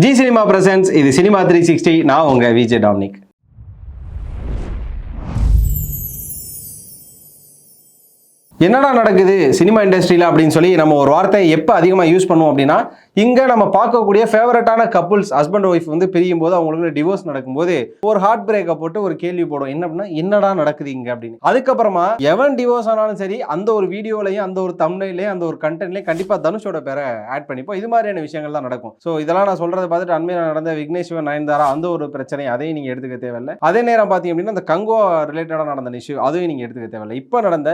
G cinema presence இது cinema three sixty நான் உங்க விஜய் டாமினிக். என்னடா நடக்குது சினிமா இண்டஸ்ட்ரியில் அப்படின்னு சொல்லி நம்ம ஒரு வார்த்தை எப்போ அதிகமாக யூஸ் பண்ணுவோம் அப்படின்னா இங்கே நம்ம பார்க்கக்கூடிய ஃபேவரட்டான கப்புள்ஸ் ஹஸ்பண்ட் ஒய்ஃப் வந்து பிரியும் போது அவங்களுக்கு டிவோர்ஸ் நடக்கும்போது ஒரு ஹார்ட் பிரேக்கை போட்டு ஒரு கேள்வி போடும். என்ன அப்படின்னா என்னடா நடக்குது இங்கே அப்படின்னு. அதுக்கப்புறமா எவன் டிவோர்ஸ் ஆனாலும் சரி அந்த ஒரு வீடியோலையும் அந்த ஒரு தமிழ்லையும் அந்த ஒரு கண்டென்ட்லையும் கண்டிப்பாக தனுஷோட பேரை ஆட் பண்ணிப்போம். இது மாதிரியான விஷயங்கள் தான் நடக்கும். ஸோ இதெல்லாம் நான் சொல்றதை பார்த்துட்டு அண்மையில் நடந்த விக்னேஸ்வர் நயன்தாரா அந்த ஒரு பிரச்சனை அதையும் நீங்கள் எடுத்துக்க தேவையில்லை. அதே நேரம் பார்த்தீங்க அப்படின்னா அந்த கங்கோ ரிலேட்டடாக நடந்த இஷ்யூ அதையும் நீங்கள் எடுத்துக்க தேவையில்லை. இப்போ நடந்த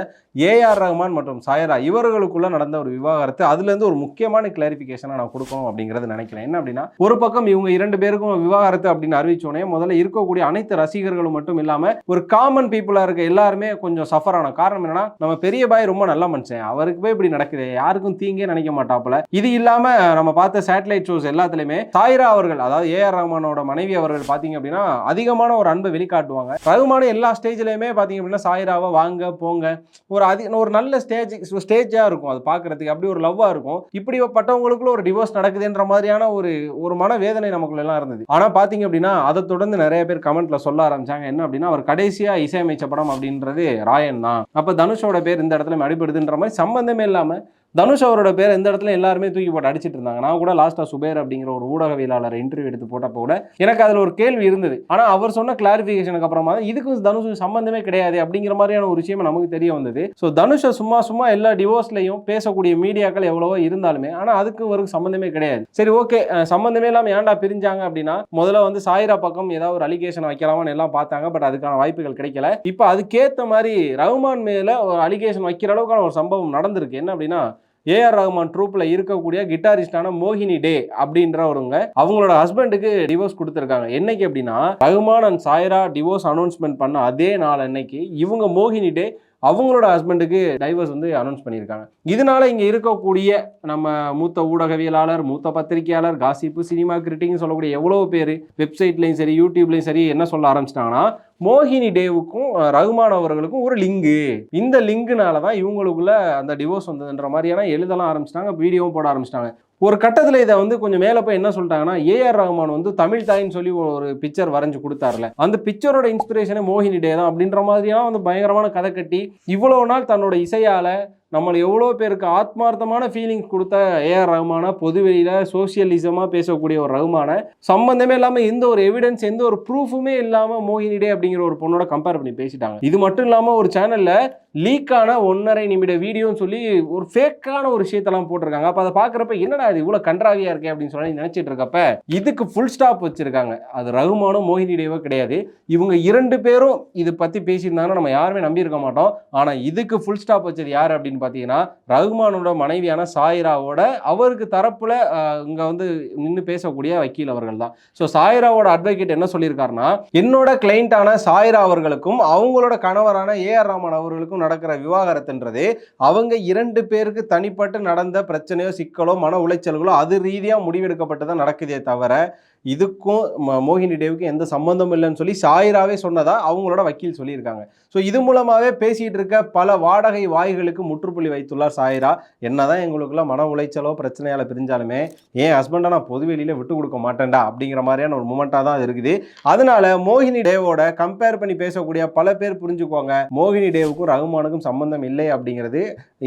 ஏஆர் ரஹ்மான் மற்றும் சாயரா இவர்களுக்குள்ள நடந்த ஒரு விவாகரத்து அதுலேருந்து ஒரு முக்கியமான கிளாரிஃபிகேஷனாக நான் கொடுக்கணும் அப்படிங்கிறது நினைக்கிறேன். என்ன அப்படின்னா ஒரு பக்கம் இவங்க இரண்டு பேருக்கும் விவாகரத்து அப்படின்னு அறிவிச்சோடனே முதல்ல இருக்கக்கூடிய அனைத்து ரசிகர்களும் மட்டும் இல்லாம ஒரு காமன் பீப்புளா இருக்க எல்லாருமே கொஞ்சம் சஃபர் ஆன காரணம் என்னன்னா நம்ம பெரிய பாய் ரொம்ப நல்ல மனுஷன். அவருக்கு போய் இப்படி நடக்குது. யாருக்கும் தீங்கே நினைக்க மாட்டாப்புல. இது இல்லாம நம்ம பார்த்த சேட்டலைட் ஷோஸ் எல்லாத்துலயுமே சாயிரா அவர்கள் அதாவது ஏ ஆர் ரஹ்மானோட மனைவி அவர்கள் பாத்தீங்க அப்படின்னா அதிகமான ஒரு அன்பை வெளிக்காட்டுவாங்க. ரகுமான எல்லா ஸ்டேஜ்லயுமே பாத்தீங்க அப்படின்னா சாயிராவை வாங்க போங்க. ஒரு அதிக ஒரு நல்ல ஸ்டேஜ் ஸ்டேஜா இருக்கும். அது பார்க்கறதுக்கு அப்படி ஒரு லவ்வா இருக்கும். இப்படிப்பட்டவங்களுக்குள்ள ஒரு டிவோர்ஸ் நடக்குதுன்ற மாதிரியான ஒரு ஒரு மன வேதனை நமக்குள்ள எல்லாம் இருந்தது. ஆனால் பார்த்தீங்க அப்படின்னா அதை தொடர்ந்து நிறைய பேர் கமெண்ட்ல சொல்ல ஆரம்பிச்சாங்க. என்ன அப்படின்னா அவர் கடைசியாக இசையமைச்ச படம் அப்படின்றது ராயன் தான். அப்போ தனுஷோட பேர் இந்த இடத்துல அடிபடுதுன்ற மாதிரி சம்பந்தமே இல்லாமல் தனுஷ் அவரோட பேர் எந்த இடத்துல எல்லாருமே தூக்கி போட்டு அடிச்சிட்டு இருந்தாங்க. நான் கூட லாஸ்டா சுபேர் அப்படிங்கிற ஒரு ஊடகவியலாளர் இன்டர்வியூ எடுத்து போட்டப்போ கூட எனக்கு அதுல ஒரு கேள்வி இருந்தது. ஆனா அவர் சொன்ன கிளாரிபிகேஷனுக்கு அப்புறமா தான் இதுக்கும் தனுஷுக்கு சம்பந்தமே கிடையாது அப்படிங்கிற மாதிரியான ஒரு விஷயம் நமக்கு தெரிய வந்தது. ஸோ தனுஷை சும்மா சும்மா எல்லா டிவோர்ஸ்லையும் பேசக்கூடிய மீடியாக்கள் எவ்வளவோ இருந்தாலுமே ஆனா அதுக்கு ஒரு சம்பந்தமே கிடையாது. சரி ஓகே சம்பந்தமே இல்லாம ஏன்டா பிரிஞ்சாங்க அப்படின்னா முதல்ல வந்து சாயிரா பக்கம் ஏதாவது ஒரு அலிகேஷன் வைக்கலாமான்னு எல்லாம் பார்த்தாங்க. பட் அதுக்கான வாய்ப்புகள் கிடைக்கல. இப்போ அதுக்கேற்ற மாதிரி ரகுமான் மேல ஒரு அலிகேஷன் வைக்கிற அளவுக்கான ஒரு சம்பவம் நடந்திருக்கு. என்ன அப்படின்னா ஏஆர் ரஹ்மான் ட்ரூப்ல இருக்கக்கூடிய கிட்டாரிஸ்டான மோகினி டே அப்படின்றவருங்க அவங்களோட ஹஸ்பண்டுக்கு டிவோர்ஸ் கொடுத்துருக்காங்க. என்னைக்கு அப்படின்னா Rahman and Saira divorce announcement பண்ண அதே நாள் அன்னைக்கு இவங்க மோகினி டே அவங்களோட ஹஸ்பண்டுக்கு டைவர்ஸ் வந்து அனௌன்ஸ் பண்ணியிருக்காங்க. இதனால இங்கே இருக்கக்கூடிய நம்ம மூத்த ஊடகவியலாளர் மூத்த பத்திரிகையாளர் காசிப்பு சினிமா கிரிட்டிக்னு சொல்லக்கூடிய எவ்வளோ பேர் வெப்சைட்லையும் சரி யூடியூப்லையும் சரி என்ன சொல்ல ஆரம்பிச்சிட்டாங்கன்னா மோகினி டேவுக்கும் ரகுமான் அவர்களுக்கும் ஒரு லிங்கு. இந்த லிங்குனால தான் இவங்களுக்குள்ள அந்த டிவோர்ஸ் வந்ததுன்ற மாதிரியான எழுதலாம் ஆரம்பிச்சிட்டாங்க வீடியோவும் போட ஆரம்பிச்சிட்டாங்க. ஒரு கட்டத்தில் இதை வந்து கொஞ்சம் மேலே போய் என்ன சொல்லிட்டாங்கன்னா ஏஆர் ரஹ்மான் வந்து தமிழ் தாயின்னு சொல்லி ஒரு பிக்சர் வரைஞ்சு கொடுத்தாருல. அந்த பிக்சரோட இன்ஸ்பிரேஷனே மோகினி டே தான் அப்படின்ற மாதிரியான வந்து பயங்கரமான கதை கட்டி இவ்வளோ நாள் தன்னோட இசையால நம்மளை எவ்வளோ பேருக்கு ஆத்மார்த்தமான ஃபீலிங்ஸ் கொடுத்த ஏஆர் ரகுமானா பொதுவெளியில் சோசியலிசமாக பேசக்கூடிய ஒரு ரகுமானை சம்பந்தமே இல்லாமல் எந்த ஒரு எவிடன்ஸ் எந்த ஒரு ப்ரூஃபுமே இல்லாமல் மோகினி டே அப்படிங்கிற ஒரு பொண்ணோட கம்பேர் பண்ணி பேசிட்டாங்க. இது மட்டும் இல்லாமல் ஒரு சேனலில் லீக்கான ஒன்றரை நிமிட வீடியோன்னு சொல்லி ஒரு ஃபேக்கான ஒரு விஷயத்தெல்லாம் போட்டிருக்காங்க. அப்போ அதை பார்க்குறப்ப என்னடா இது இவ்வளோ கன்றாவியாக இருக்கே அப்படின்னு சொல்லி நினச்சிட்டு இருக்கப்ப இதுக்கு ஃபுல் ஸ்டாப் வச்சிருக்காங்க. அது ரகுமானும் மோகினி டேவோ கிடையாது. இவங்க இரண்டு பேரும் இது பற்றி பேசியிருந்தாங்கன்னா நம்ம யாருமே நம்பியிருக்க மாட்டோம். ஆனால் இதுக்கு ஃபுல் ஸ்டாப் வச்சது யார் அப்படின்னு பார்த்தீங்கன்னா ரகுமானோட மனைவியான சாயிராவோட அவருக்கு தரப்புல இங்கே இங்க வந்து நின்று பேசக்கூடிய வக்கீல் அவர்கள் தான். ஸோ சாயிராவோட அட்வொகேட் என்ன சொல்லியிருக்காருன்னா என்னோட கிளைண்டான சாயிரா அவர்களுக்கும் அவங்களோட கணவரான ஏ ஆர் ராமன் அவர்களுக்கும் நடக்கிற விவாகரத்துன்றது அவங்க இரண்டு பேருக்கு தனிப்பட்டு நடந்த பிரச்சனையோ சிக்கலோ மன உளைச்சல்களோ அது ரீதியாக முடிவெடுக்கப்பட்டு தான் நடக்குதே தவிர இதுக்கும் மோகினி டேவுக்கும் எந்த சம்மந்தம் இல்லைன்னு சொல்லி சாயிராவே சொன்னதா அவங்களோட வக்கீல் சொல்லியிருக்காங்க. ஸோ இது மூலமாகவே பேசிகிட்டு இருக்க பல வாடகை வாய்களுக்கு முற்றுப்புள்ளி வைத்துள்ளார் சாயிரா. என்னதான் எங்களுக்குலாம் மன உளைச்சலோ பிரச்சனையால் பிரிஞ்சாலுமே என் ஹஸ்பண்டை நான் பொதுவெளியில விட்டு கொடுக்க மாட்டேன்டா? அப்படிங்கிற மாதிரியான ஒரு மூமெண்ட்டாக தான் இருக்குது. அதனால மோகினி டேவோட கம்பேர் பண்ணி பேசக்கூடிய பல பேர் புரிஞ்சுக்கோங்க. மோகினி டேவுக்கும் ரகுமானுக்கும் சம்பந்தம் இல்லை அப்படிங்கிறது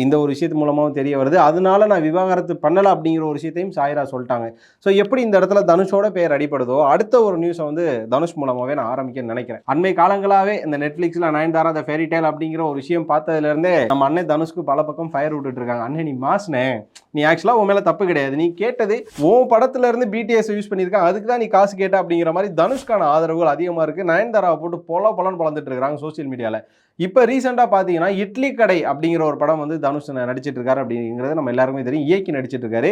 இந்த ஒரு விஷயத்து மூலமாகவும் தெரிய வருது. அதனால நான் விவாகரத்து பண்ணலை அப்படிங்கிற ஒரு விஷயத்தையும் சாயிரா சொல்லிட்டாங்க. ஸோ எப்படி இந்த இடத்துல தனுஷோட பேர் அடிப்படுதோ அடுத்த ஒரு நியூஸை வந்து தனுஷ் மூலமாகவே நான் ஆரம்பிக்க நினைக்கிறேன். அண்மை காலங்களாவே இந்த நெட்ஃப்ளிக்ஸில் நயன்தாரா த ஃபேரி டேல் அப்படிங்கிற ஒரு விஷயம் பார்த்ததுல இருந்தே நம்ம அண்ணன் தனுஷ்க்கு பல பக்கம் ஃபயர் விட்டுட்டு இருக்காங்க. அண்ணன் நீ மாஸ்னே. நீ ஆக்சுவலாக உன் மேலே தப்பு கிடையாது. நீ கேட்டது உன் படத்துல இருந்து பிடிஎஸ் யூஸ் பண்ணியிருக்கான். அதுக்கு தான் நீ காசு கேட்ட அப்படிங்கிற மாதிரி தனுஷ்கான ஆதரவுகள் அதிகமாக இருக்கு. நயன்தாராவை போட்டு பொல பொலன்னு பழந்துட்டு இருக்காங்க சோசியல் மீடியாவில் இப்போ ரீசெண்டாக பார்த்தீங்கன்னா இட்லி கடை அப்படிங்கிற ஒரு படம் வந்து தனுஷ் நடிச்சிட்டு இருக்காரு அப்படிங்கிறது நம்ம எல்லாருக்குமே தெரியும். இயக்கி நடிச்சிட்டு இருக்காரு.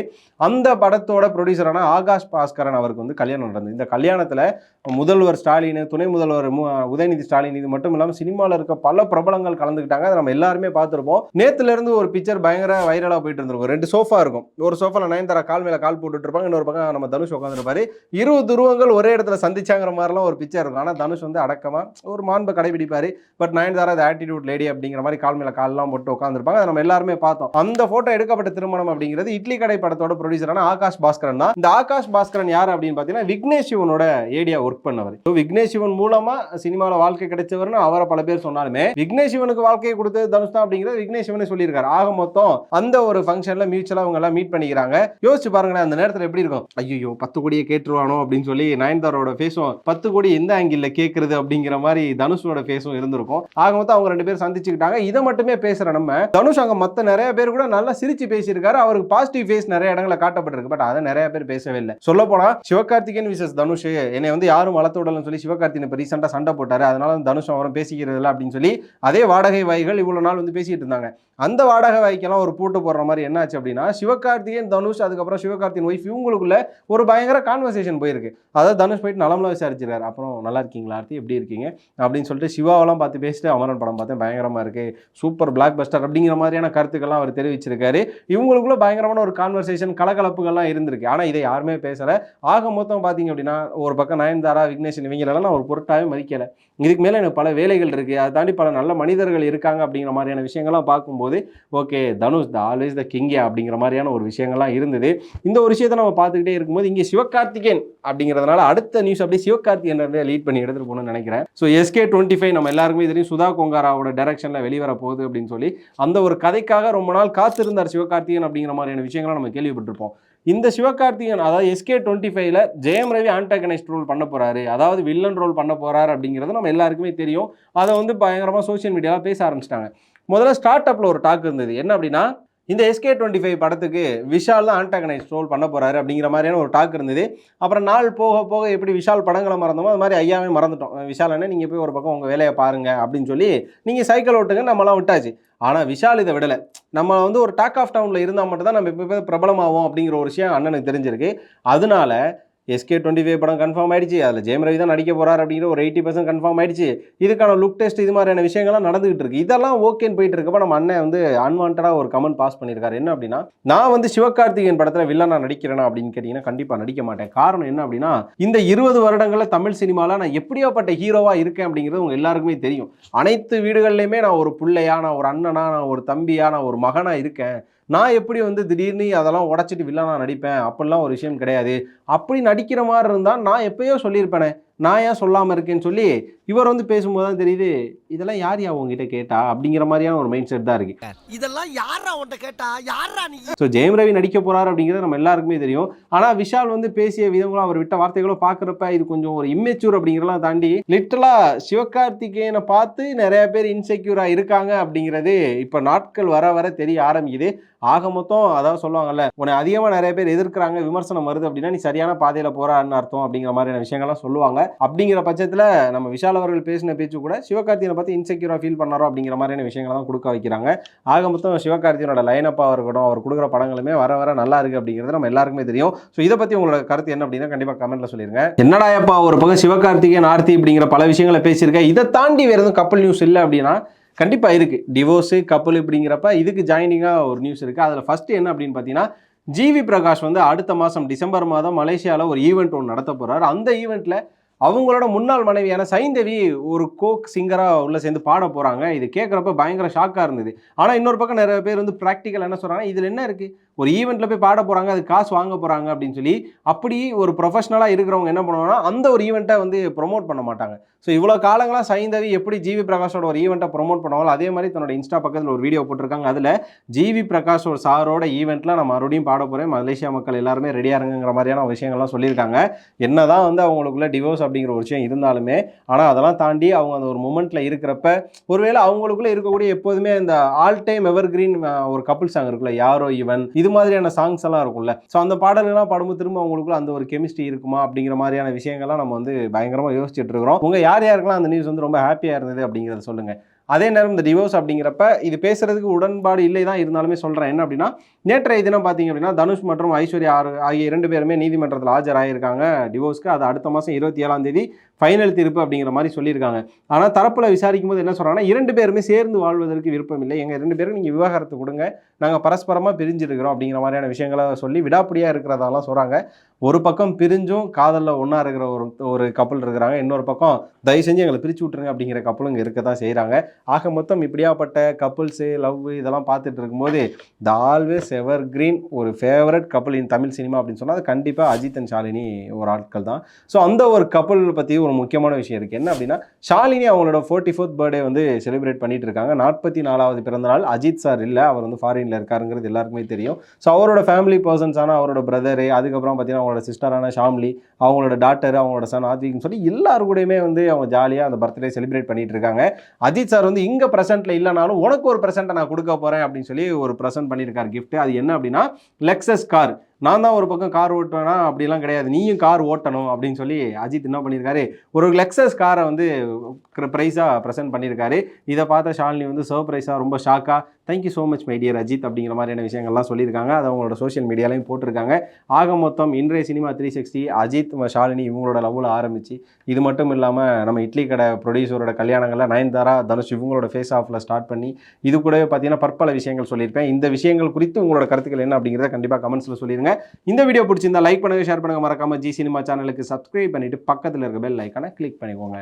அந்த படத்தோட ப்ரொடியூசரான ஆகாஷ் பாஸ்கரன் அவருக்கு வந்து கல்யாணம் நடந்தது. இந்த கல்யாணத்தில் முதல்வர் ஸ்டாலின் துணை முதல்வர் உதயநிதி ஸ்டாலின் இது மட்டும் இல்லாமல் சினிமாவில் இருக்க பல பிரபலங்கள் கலந்துக்கிட்டாங்க அதை நம்ம எல்லாருமே பார்த்துருப்போம். நேற்று இருந்து ஒரு பிக்சர் பயங்கர வைரலா போயிட்டு இருந்திருக்கும். ரெண்டு சோஃபா இருக்கும். ஒரு சோஃபாவில் நயன்தாரா கால் மேல கால் போட்டுட்டு இருப்பாங்க. இன்னொரு பக்கம் நம்ம தனுஷ் உட்காந்துருப்பாரு இரு துருவங்கள் ஒரே இடத்துல சந்திச்சாங்கிற மாதிரிலாம் ஒரு பிக்சர் இருக்கும். ஆனா தனுஷ் வந்து அடக்கமா ஒரு மாண்பை கடைபிடிப்பாரு. பட் நயன்தாரா அது ஆட்டிடியூட் லேடி அப்படிங்கிற மாதிரி கால் மேல கால்லாம் போட்டு உட்காந்துருப்பாங்க அதை நம்ம எல்லாருமே பார்த்தோம். அந்த போட்டோ எடுக்கப்பட்ட திருமணம் அப்படிங்கிறது இட்லி கடை படத்தோட ப்ரொடியூசரான ஆகாஷ் பாஸ்கரன் தான். இந்த ஆகாஷ் பாஸ்கரன் யார் அப்படின்னு பார்த்தீங்கன்னா விக்னேஷ் சிவனோட ஏடியா ஒர்க் பண்ணவர். ஸோ விக்னேஷ் சிவன் மூலமா சினிமாவில் வாழ்க்கை கிடைச்சவர்னு அவரை பல பேர் சொன்னாலுமே விக்னேஷ் சிவனுக்கு வாழ்க்கையை கொடுத்தது தனுஷ் தான் அப்படிங்கிறது விக்னேஷ் சிவனே சொல்லியிருக்காரு. ஆக மொத்தம் அந்த ஒரு ஃபங்க்ஷனில் மியூச்சுவலாக அவங்க எல்லாம் மீட் பண்ணிக்கிறாங்க. யோசிச்சு பாருங்களேன் அந்த நேரத்தில் எப்படி இருக்கும்? ஐயோ பத்து கோடியை கேட்டுருவானோ அப்படின்னு சொல்லி நயன்தாரோட ஃபேஸும் பத்து கோடி எந்த ஆங்கிளில் கேட்கறது அப்படிங்கிற மாதிரி தனுஷோட ஃபேஸும் இருந்திருக்கும். ஆக மொத்தம் அவங்க ரெண்டு பேரும் சந்திச்சுக்கிட்டாங்க. இதை மட்டுமே பேசுற நம்ம தனுஷ் அங்கே மற்ற நிறைய பேர் கூட நல்லா சிரிச்சு பேசியிருக்காரு. அவருக்கு பாசிட்டிவ் ஃபேஸ் நிறைய இடங்களில் காட்டப்பட்டிருக்கு. பட் அதை நிறைய பேர் பேசவே இல்லை. சொல்ல போனா சிவகார்த்திகேயன் விசஸ் தனுஷ். என்னை வந்து யாரும் வளர்த்து விடலன்னு சொல்லி சிவகார்த்திகேயன் இப்போ ரீசெண்டாக சண்டை போட்டார். அதனால தனுஷ் அவரும் பேசிக்கிறது இல்லை அப்படின்னு சொல்லி அதே வாடகை வாய்கள் இவ்வளோ நாள் வந்து பேசிகிட்டு இருந்தாங்க. அந்த வாடகை வாய்க்கெல்லாம் ஒரு பூட்டு போடுற மாதிரி என்னாச்சு அப்படின்னா சிவகார்த்திகேயன் தனுஷ் அதுக்கப்புறம் சிவகார்த்திகேயன் ஒய்ஃப் இவங்களுக்குள்ள ஒரு பயங்கர கான்வர்சேஷன் போயிருக்கு. அதாவது தனுஷ் போயிட்டு நலம்லாம் விசாரிச்சிருக்காரு. அப்புறம் நல்லா இருக்கீங்களா ஆர்த்தி? எப்படி இருக்கீங்க? அப்படின்னு சொல்லிட்டு சிவாவெல்லாம் பார்த்து பேசிட்டு அமரன் படம் பார்த்தேன். பயங்கரமா இருக்கு. சூப்பர் பிளாக் பஸ்டர் அப்படிங்கிற மாதிரியான கருத்துக்கள்லாம் அவர் தெரிவிச்சிருக்காரு. இவங்களுக்குள்ள பயங்கரமான ஒரு கான்வர்சேஷன் கலகலப்புகள்லாம் இருந்திருக்கு. ஆனால் இதை யாருமே பேசல. ஆக மொத்தம் பார்த்தீங்க அப்படின்னா ஒரு பக்கம் நயன்தாரா விக்னேஷன் இவங்களெல்லாம் நான் ஒரு பொருட்டாவே மதிக்கலை. இதுக்கு மேலே எனக்கு பல வேலைகள் இருக்குது அதை தாண்டி பல நல்ல மனிதர்கள் இருக்காங்க அப்படிங்கிற மாதிரியான விஷயங்கள்லாம் பார்க்கும்போது okay Dhanush the always the கிங்கே அப்படிங்கிற மாதிரியான ஒரு விஷயங்கள்லாம் இருந்தது. இந்த ஒரு விஷயத்தை நம்ம பார்த்துக்கிட்டே இருக்கும்போது இங்கே சிவகார்த்திகேயன் அப்படிங்கிறதுனால அடுத்த நியூஸ் அப்படியே சிவகார்த்திகேயன் லீட் பண்ணி எடுத்துகிட்டு போகணும்னு நினைக்கிறேன். ஸோ எஸ்கே டுவெண்ட்டி ஃபைவ் நம்ம எல்லாருக்குமே தெரியும் சுதா கொங்காராவோட டைரக்ஷனில் வெளிவர போகுது அப்படின்னு சொல்லி அந்த ஒரு கதைக்காக ரொம்ப நாள் காத்திருந்தார் சிவகார்த்திகேயன் அப்படிங்கிற மாதிரியான விஷயங்களை நம்ம கேள்விப்பட்டிருப்போம். இந்த சிவகார்த்திகேயன் அதாவது எஸ்கே டுவெண்ட்டி ஃபைவ்ல ஜெயம் ரவி ஆன்டகனைஸ்ட் ரோல் பண்ண போறாரு. அதாவது வில்லன் ரோல் பண்ண போறாரு அப்படிங்கிறது நம்ம எல்லாருக்குமே தெரியும். அதை வந்து பயங்கரமாக சோஷியல் மீடியாவில் பேச ஆரம்பிச்சிட்டாங்க. முதல்ல ஸ்டார்ட் அப்பில் ஒரு டாக் இருந்தது. என்ன அப்படின்னா இந்த எஸ்கே டுவெண்ட்டி ஃபைவ் படத்துக்கு விஷால் தான் ஆன்டகனைஸ்ட் ரோல் பண்ண போகிறாரு அப்படிங்கிற மாதிரியான ஒரு டாக் இருந்தது. அப்புறம் நாள் போக போக எப்படி விஷால் படங்களை மறந்தோமோ அது மாதிரி ஐயாவே மறந்துட்டோம். விஷால் நீங்கள் போய் ஒரு பக்கம் உங்கள் வேலையை பாருங்கள் அப்படின்னு சொல்லி நீங்கள் சைக்கிள் ஓட்டுங்க நம்மலாம் விட்டாச்சு. ஆனால் விஷால் இதை விடலை. நம்ம வந்து ஒரு டாக் ஆஃப் டவுனில் இருந்தால் மட்டும் தான் நம்ம இப்போ பிரபலமாகும் அப்படிங்கிற ஒரு விஷயம் அண்ணனுக்கு தெரிஞ்சிருக்கு. அதனால எஸ்கே டுவெண்ட்டி ஃபைவ் படம் கன்ஃபார்ம் ஆயிடுச்சு. அதில் ஜெயம் ரவி தான் நடிக்க போகிறார் அப்படிங்கிற ஒரு எயிட்டி பர்சன்ட் கன்ஃபார்ம் ஆயிடுச்சு. இதுக்கான லுக் டெஸ்ட் இது மாதிரியான விஷயங்கள்லாம் நடந்துகிட்டு இருக்கு. இதெல்லாம் ஓகேன்னு போயிட்டு இருக்கப்போ நம்ம அண்ணன் வந்து அன்வான்டாக ஒரு கமெண்ட் பாஸ் பண்ணியிருக்காரு. என்ன அப்படின்னா நான் வந்து சிவகார்த்திகேயன் படத்தில் வில்லனா நடிக்கிறேனா அப்படின்னு கேட்டிங்கன்னா கண்டிப்பாக நடிக்க மாட்டேன். காரணம் என்ன அப்படின்னா இந்த இருபது வருடங்களில் தமிழ் சினிமாவில் நான் எப்படியாப்பட்ட ஹீரோவாக இருக்கேன் அப்படிங்கிறது உங்கள் எல்லாருக்குமே தெரியும். அனைத்து வீடுகள்லையுமே நான் ஒரு பிள்ளையா நான் ஒரு அண்ணனா நான் ஒரு தம்பியா நான் ஒரு மகனாக இருக்கேன். நான் எப்படி வந்து திடீர்னு அதெல்லாம் உடச்சிட்டு வில்லனா நடிப்பேன்? அப்படிலாம் ஒரு விஷயம் கிடையாது. அப்படி நடிக்கிற மாதிரி இருந்தால் நான் எப்பயோ சொல்லியிருப்பேனே. நான் ஏன் சொல்லாமல் இருக்கேன்னு சொல்லி இவர் வந்து பேசும்போது தான் தெரியுது இதெல்லாம் யார் யா உங்ககிட்ட கேட்டா? அப்படிங்கிற மாதிரியான ஒரு மைண்ட் செட் தான் இருக்கு. இதெல்லாம் யாரா உன்கிட்ட கேட்டா? யாரா நீ? ஸோ ஜெயம் ரவி நடிக்க போறாரு அப்படிங்கிறது நம்ம எல்லாருக்குமே தெரியும். ஆனால் விஷால் வந்து பேசிய விதங்களும் அவர் விட்ட வார்த்தைகளும் பார்க்குறப்ப இது கொஞ்சம் ஒரு இம்மெச்சூர் அப்படிங்கிறலாம் தாண்டி லிட்டலா சிவகார்த்திகேயனை பார்த்து நிறைய பேர் இன்செக்யூரா இருக்காங்க அப்படிங்கிறது இப்போ நாட்கள் வர வர தெரிய ஆரம்பிக்குது. ஆக மொத்தம் அதாவது சொல்லுவாங்கல்ல உன்னை அதிகமாக நிறைய பேர் எதிர்க்கிறாங்க விமர்சனம் வருது அப்படின்னா நீ சரியான பாதையில் போறான்னு அர்த்தம் அப்படிங்கிற மாதிரியான விஷயங்கள்லாம் சொல்லுவாங்க. அப்படிங்கிற பட்சத்தில் நம்ம விஷால் அவர்கள் பேசின பேச்சு கூட சிவகார்த்தியனை பார்த்து இன்செக்யூராக ஃபீல் பண்ணாரோ அப்படிங்கிற மாதிரியான விஷயங்களை தான் கொடுக்க வைக்கிறாங்க. ஆக மொத்தம் சிவகார்த்தியனோட லைனப்பாக இருக்கட்டும் அவர் கொடுக்குற படங்களுமே வர வர நல்லா இருக்கு அப்படிங்கிறது நம்ம எல்லாருக்குமே தெரியும். ஸோ இதை பற்றி உங்களோட கருத்து என்ன அப்படின்னா கண்டிப்பாக கமெண்ட்ல சொல்லிருங்க. என்னடாயப்பா ஒரு பக்கம் சிவகார்த்திகேயன் ஆர்த்தி அப்படிங்கிற பல விஷயங்களை பேசியிருக்கேன் இதை தாண்டி வேறு எதுவும் கப்பல் நியூஸ் இல்லை அப்படின்னா கண்டிப்பாக இருக்குது டிவோர்ஸு கப்பல் இப்படிங்கிறப்ப இதுக்கு ஜாயினிங்காக ஒரு நியூஸ் இருக்குது அதில் ஃபஸ்ட்டு என்ன அப்படின்னு பார்த்தீங்கன்னா ஜிவி பிரகாஷ் வந்து அடுத்த மாதம் டிசம்பர் மாதம் மலேசியாவில் ஒரு ஈவெண்ட் ஒன்று நடத்த போகிறார் அந்த ஈவெண்ட்டில் அவங்களோட முன்னாள் மனைவியான சைந்தவி ஒரு கோக் சிங்கராக உள்ள சேர்ந்து பாட போகிறாங்க இது கேட்குறப்ப பயங்கர ஷாக்காக இருந்தது. ஆனால் இன்னொரு பக்கம் நிறைய பேர் வந்து ப்ராக்டிக்கல் என்ன சொல்கிறாங்க இதில் என்ன இருக்குது ஒரு ஈவெண்ட்டில் போய் பாட போகிறாங்க அது காசு வாங்க போகிறாங்க அப்படின்னு சொல்லி அப்படி ஒரு ப்ரொஃபஷனலாக இருக்கிறவங்க என்ன பண்ணுவாங்கன்னா அந்த ஒரு ஈவெண்ட்டை வந்து ப்ரொமோட் பண்ண மாட்டாங்க. ஸோ இவ்வளோ காலங்களாக சைந்தவி எப்படி ஜிவி பிரகாஷோட ஒரு ஈவெண்ட்டை ப்ரொமோட் பண்ணுவாங்களோ அதே மாதிரி தன்னோட இன்ஸ்டா பக்கத்தில் ஒரு வீடியோ போட்டிருக்காங்க. அதில் ஜிவி பிரகாஷ் ஒரு சாரோட ஈவெண்ட்டில் நான் மறுபடியும் பாட போகிறேன் மலேசியா மக்கள் எல்லாருமே ரெடியாக இருங்கிற மாதிரியான விஷயங்கள்லாம் சொல்லியிருக்காங்க. என்ன தான் வந்து அவங்களுக்குள்ள டிவோர்ஸ் அப்படிங்கிற ஒரு விஷயம் இருந்தாலுமே ஆனால் அதெல்லாம் தாண்டி அவங்க அந்த ஒரு மூமெண்ட்டில் இருக்கிறப்ப ஒருவேளை அவங்களுக்குள்ள இருக்கக்கூடிய எப்போதுமே இந்த ஆல் டைம் எவர் கிரீன் ஒரு கப்புள் சாங் இருக்குல்ல யாரோ இவன் இது மாதிரியான சாங்ஸ் எல்லாம் இருக்கும்ல. ஸோ அந்த பாடல்கள்லாம் பாடும்போது திரும்ப அவங்களுக்குள்ள அந்த ஒரு கெமிஸ்ட்ரி இருக்குமா அப்படிங்கிற மாதிரியான விஷயங்கள்லாம் நம்ம வந்து பயங்கரமாக யோசிச்சுட்டு இருக்கிறோம். உங்கள் யார் யாருக்கெல்லாம் அந்த நியூஸ் வந்து ரொம்ப ஹாப்பியாக இருந்தது அப்படிங்கிறத சொல்லுங்கள் அதே நேரம் இந்த டிவோர்ஸ் அப்படிங்கிறப்ப இது பேசுறதுக்கு உடன்பாடு இல்லை தான் இருந்தாலுமே சொல்கிறேன் என்ன அப்படின்னா நேற்றைய தினம் பார்த்தீங்க அப்படின்னா தனுஷ் மற்றும் ஐஸ்வர்யா ஆறு ஆகிய இரண்டு பேருமே நீதிமன்றத்தில் ஆஜராகியிருக்காங்க டிவோர்ஸ்க்கு அது அடுத்த மாதம் இருபத்தி ஏழாம் தேதி ஃபைனல் தீர்ப்பு அப்படிங்கிற மாதிரி சொல்லியிருக்காங்க. ஆனால் தரப்பில் விசாரிக்கும் போது என்ன சொல்கிறாங்கன்னா இரண்டு பேருமே சேர்ந்து வாழ்வதற்கு விருப்பம் இல்லை. எங்கள் ரெண்டு பேரும் நீங்கள் விவாகரத்து கொடுங்க. நாங்கள் பரஸ்பரமாக பிரிஞ்சிருக்கிறோம் அப்படிங்கிற மாதிரியான விஷயங்களை சொல்லி விடாப்பிடியாக இருக்கிறதாலாம் சொல்கிறாங்க ஒரு பக்கம் பிரிஞ்சும் காதலில் ஒன்றா இருக்கிற ஒரு ஒரு கப்பல் இருக்கிறாங்க இன்னொரு பக்கம் தயவு செஞ்சு எங்களை பிரித்து விட்ருங்க அப்படிங்கிற கப்பலும் இங்கே இருக்க தான் செய்கிறாங்க ஆக மொத்தம் இப்படியாப்பட்ட கப்புள்ஸு லவ் இதெல்லாம் பார்த்துட்டு இருக்கும்போது த ஆல்வேஸ் எவர் கிரீன் ஒரு favourite couple in Tamil cinema அப்படின்னு சொன்னால் அது கண்டிப்பாக அஜித் அண்ட் ஷாலினி ஒரு ஆட்கள் தான். ஸோ அந்த ஒரு கப்பல் பற்றி ஒரு முக்கியமான விஷயம் இருக்குது என்ன அப்படின்னா ஷாலினி அவங்களோட ஃபோர்ட்டி ஃபோர்த் பர்த்டே வந்து செலிப்ரேட் பண்ணிட்டு இருக்காங்க. நாற்பத்தி நாலாவது பிறந்தநாள் அஜித் சார் இல்லை அவர் வந்து ஃபாரினில் இருக்காருங்கிறது எல்லாருக்குமே தெரியும். ஸோ அவரோட ஃபேமிலி பர்சன்ஸான அவரோட பிரதரு அதுக்கப்புறம் பார்த்தீங்கன்னா அவங்களோட சிஸ்டரான ஷாம்லி அவங்களோட டாக்டர் அவங்களோட சன் ஆத்விக்னு சொல்லி எல்லாரு கூடயுமே வந்து அவங்க ஜாலியாக அந்த பர்த்டே செலிப்ரேட் பண்ணிட்டு இருக்காங்க. அஜித் சார் வந்து இங்கே ப்ரெசென்ட்டில் இல்லைனாலும் உனக்கு ஒரு ப்ரெசென்ட்டை நான் கொடுக்க போகிறேன் அப்படின்னு சொல்லி ஒரு ப்ரெசென்ட் பண்ணியிருக்காரு கிஃப்ட் அது என்ன அப்படின்னா லெக்ஸஸ் கார் நான் தான் ஒரு பக்கம் கார் ஓட்டுவேனா? அப்படிலாம் கிடையாது. நீயும் கார் ஓட்டணும் அப்படின்னு சொல்லி அஜித் என்ன பண்ணியிருக்காரு? ஒரு லெக்ஸஸ் காரை வந்து ப்ரைஸாக ப்ரெசென்ட் பண்ணியிருக்காரு. இதை பார்த்த ஷாலினி வந்து சர்ப்ரைஸாக ரொம்ப ஷாக்காக thank you so much my dear Ajith அப்படிங்கிற மாதிரியான விஷயங்கள்லாம் சொல்லியிருக்காங்க. அதை அவங்களோட சோஷியல் மீடியாலையும் போட்டிருக்காங்க. ஆக மொத்தம் இன்றைய cinema three sixty Ajith Shalini இவங்களோட லவ்வில் ஆரம்பிச்சு இது மட்டும் இல்லாமல் நம்ம இட்லி கடை ப்ரொடியூசரோட கல்யாணங்களில் நயன்தாரா தனுஷ் இவங்களோட ஃபேஸ் ஆஃபில் ஸ்டார்ட் பண்ணி இது கூடவே பார்த்தீங்கன்னா பற்பல விஷயங்கள் சொல்லியிருப்பேன் இந்த விஷயங்கள் குறித்து உங்களோட கருத்துக்கள் என்ன அப்படிங்கிறத கண்டிப்பாக கமெண்ட்ஸில் சொல்லிடுங்க இந்த வீடியோ பிடிச்சிருந்தா லைக் பண்ணுங்கள் ஷேர் பண்ணுங்கள் மறக்காம ஜி சினிமா சேனலுக்கு சப்ஸ்கிரைப் பண்ணிட்டு பக்கத்தில் இருக்க பெல் ஐக்கானை கிளிக் பண்ணிக்கோங்க.